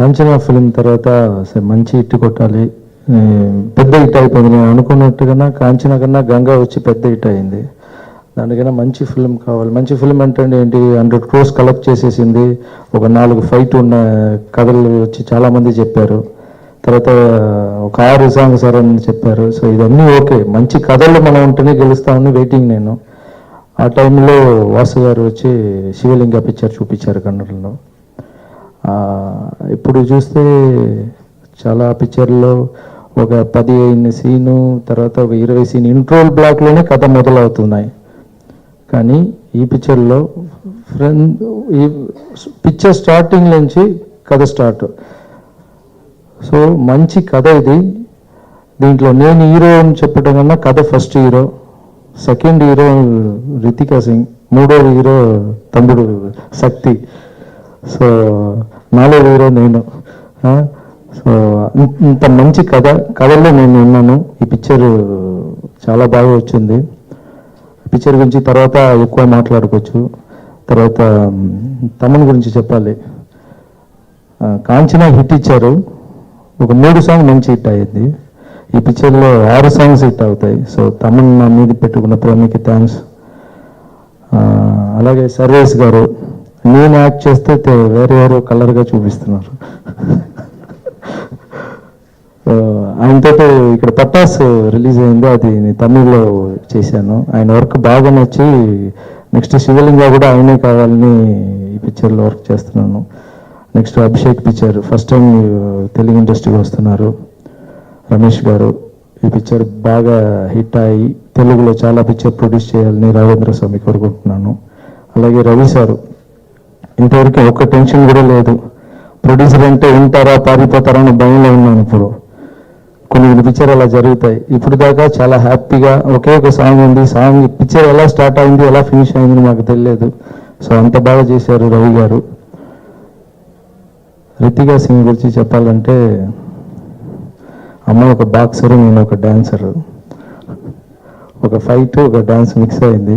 Kanchana film తర్వాత సరే మంచి ఇట్టు కొట్టాలి. పెద్ద హిట్ అయిపోయింది. నేను అనుకున్నట్టుగా కాంచన కన్నా గంగా వచ్చి పెద్ద హిట్ అయింది. దానికైనా మంచి ఫిల్మ్ కావాలి. మంచి ఫిల్మ్ అంటే ఏంటి? హండ్రెడ్ క్రోర్స్ కలెక్ట్ చేసేసింది. ఒక నాలుగు ఫైట్ ఉన్న కథలు వచ్చి చాలామంది చెప్పారు. తర్వాత ఒక ఆరు సాంగ్ సార్ అని చెప్పారు. సో ఇవన్నీ ఓకే. మంచి కథలు మనం ఉంటేనే గెలుస్తామని వెయిటింగ్ నేను. ఆ టైంలో వాసు గారు వచ్చి శివలింగ పిక్చర్ చూపించారు కన్నడలో. ఇప్పుడు చూస్తే చాలా పిక్చర్లో ఒక పది అయిన సీను తర్వాత ఒక ఇరవై సీన్ ఇంట్రోల్ బ్లాక్లోనే కథ మొదలవుతున్నాయి. కానీ ఈ పిక్చర్లో ఫ్రెండ్ ఈ పిక్చర్ స్టార్టింగ్ నుంచి కథ స్టార్ట్ సో మంచి కథ ఇది. దీంట్లో నేను హీరో అని చెప్పడం కన్నా కథ first hero second hero Ritika Singh మూడో హీరో తమ్ముడు శక్తి. సో నాలో హీరో నేను సో ఇంత మంచి కథ కథల్లో నేను ఉన్నాను. ఈ పిక్చర్ చాలా బాగా వచ్చింది. పిక్చర్ గురించి తర్వాత ఎక్కువ మాట్లాడుకోవచ్చు. తర్వాత తమన్ గురించి చెప్పాలి. ఆ, కాంచనా హిట్ ఇచ్చారు. ఒక మూడు సాంగ్ మంచి హిట్ అయ్యింది. ఈ పిక్చర్లో ఆరు సాంగ్స్ హిట్ అవుతాయి. సో తమన్ నా మీద పెట్టుకున్న ప్రేమకి థ్యాంక్స్ అలాగే సర్వేష్ గారు నేను యాక్ట్ చేస్తే వేరే వేరే కలర్గా చూపిస్తున్నారు. ఆయనతో ఇక్కడ పటాస్ రిలీజ్ అయింది. అది నేను తమిళ్ళో చేశాను. ఆయన వర్క్ బాగా నచ్చి నెక్స్ట్ శివలింగ కూడా ఆయనే కావాలని ఈ పిక్చర్లో వర్క్ చేస్తున్నాను. Next Abhishek picture first time Telugu ఇండస్ట్రీకి వస్తున్నారు. రమేష్ గారు ఈ పిక్చర్ బాగా హిట్ అయ్యి తెలుగులో చాలా పిక్చర్ ప్రొడ్యూస్ చేయాలని రాఘవేంద్ర స్వామి కోరుకుంటున్నాను. అలాగే రవి సారు ఇంతవరకు ఒక్క టెన్షన్ కూడా లేదు. ప్రొడ్యూసర్ అంటే ఉంటారా పారిపోతారా అని భయంలో ఉన్నాను ఇప్పుడు. కొన్ని పిక్చర్ అలా జరుగుతాయి. ఇప్పుడు దాకా చాలా హ్యాపీగా ఒకే ఒక సాంగ్ ఉంది. సాంగ్ పిక్చర్ ఎలా స్టార్ట్ అయింది ఎలా ఫినిష్ అయింది మాకు తెలియదు సో అంత బాగా చేశారు రవి గారు. రితికా సింగ్ గురించి చెప్పాలంటే అమ్మ ఒక బాక్సరు నేను ఒక డాన్సరు ఒక ఫైట్ ఒక డాన్స్ మిక్స్ అయింది.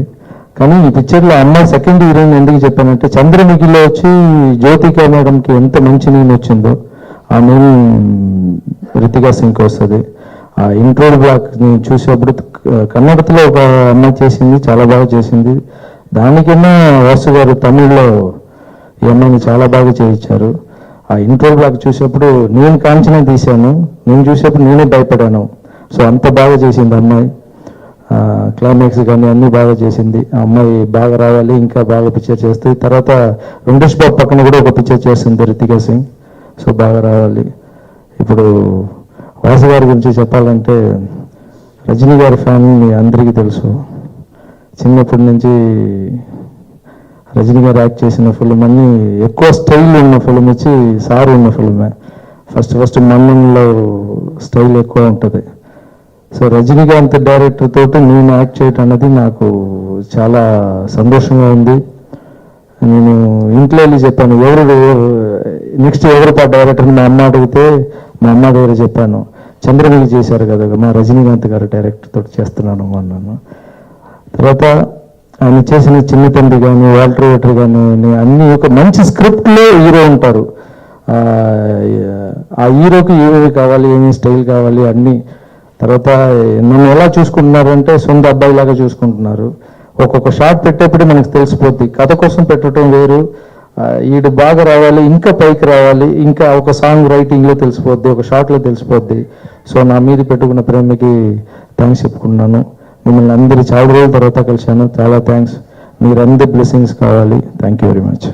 కానీ ఈ పిక్చర్లో అమ్మాయి సెకండ్ హీరోయిన్ ఎందుకు చెప్పానంటే చంద్రముఖిలో వచ్చి జ్యోతిక మేడంకి ఎంత మంచి నేమ్ వచ్చిందో ఆ నేమ్ రితికా సింగ్కి వస్తుంది. ఆ ఇంట్రోడ్ బ్లాక్ చూసేప్పుడు కన్నడతలో ఒక అమ్మాయి చేసింది చాలా బాగా చేసింది. దానికన్నా వాసు గారు తమిళ్ళో ఈ అమ్మాయిని చాలా బాగా చేయించారు. ఆ ఇంట్రోడ్ బ్లాక్ చూసేప్పుడు నేను కాంచన తీశాను నేను చూసేప్పుడు నేనే భయపడాను. సో అంత బాగా చేసింది అమ్మాయి. క్లైమాక్స్ కానీ అన్ని బాగా చేసింది. ఆ అమ్మాయి బాగా రావాలి ఇంకా బాగా పిక్చర్ చేస్తుంది తర్వాత వెంకటేష్ బాబు పక్కన కూడా ఒక పిక్చర్ చేస్తుంది రితికా సింగ్. సో బాగా రావాలి. ఇప్పుడు వాసు గారి గురించి చెప్పాలంటే రజనీ గారి ఫ్యాన్ మీ అందరికీ తెలుసు. చిన్నప్పటి నుంచి రజనీ గారు యాక్ట్ చేసిన ఫిల్మ్ అన్ని ఎక్కువ స్టైల్ ఉన్న ఫిల్మ్ వచ్చి సార్ ఉన్న ఫిల్మే ఫస్ట్ ఫస్ట్ మన్నంలో స్టైల్ ఎక్కువ ఉంటుంది. సో రజనీకాంత్ డైరెక్టర్ తోటి నేను యాక్ట్ చేయటం అన్నది నాకు చాలా సంతోషంగా ఉంది. నేను ఇంట్లో వెళ్ళి చెప్పాను ఎవరు నెక్స్ట్ ఎవరు పా డైరెక్టర్ మా అమ్మ అడిగితే మా అమ్మ దగ్గర చెప్పాను. చంద్రముఖి చేశారు కదా మా రజనీకాంత్ గారు డైరెక్టర్ తోటి చేస్తున్నాను అన్నాను. తర్వాత ఆయన చేసిన చిన్న తండ్రి కానీ వాల్టర్ వేటర్ కానీ అన్ని ఒక మంచి స్క్రిప్ట్లో హీరో ఉంటారు. ఆ, హీరోకి ఏమేమి కావాలి ఏమేమి స్టైల్ కావాలి అన్నీ తర్వాత నన్ను ఎలా చూసుకుంటున్నారంటే సొంత అబ్బాయిలాగా చూసుకుంటున్నారు. ఒక్కొక్క షాట్ పెట్టేప్పుడు మనకు తెలిసిపోద్ది. కథ కోసం పెట్టడం వేరు. ఈడు బాగా రావాలి ఇంకా పైకి రావాలి ఇంకా ఒక సాంగ్ రైటింగ్లో తెలిసిపోద్ది ఒక షాట్లో తెలిసిపోద్ది. సో నా మీద పెట్టుకున్న ప్రేమకి థ్యాంక్స్ చెప్పుకున్నాను మిమ్మల్ని అందరి చాలా రోజుల తర్వాత కలిశాను. చాలా థ్యాంక్స్ మీరందరి బ్లెస్సింగ్స్ కావాలి. Thank you very much.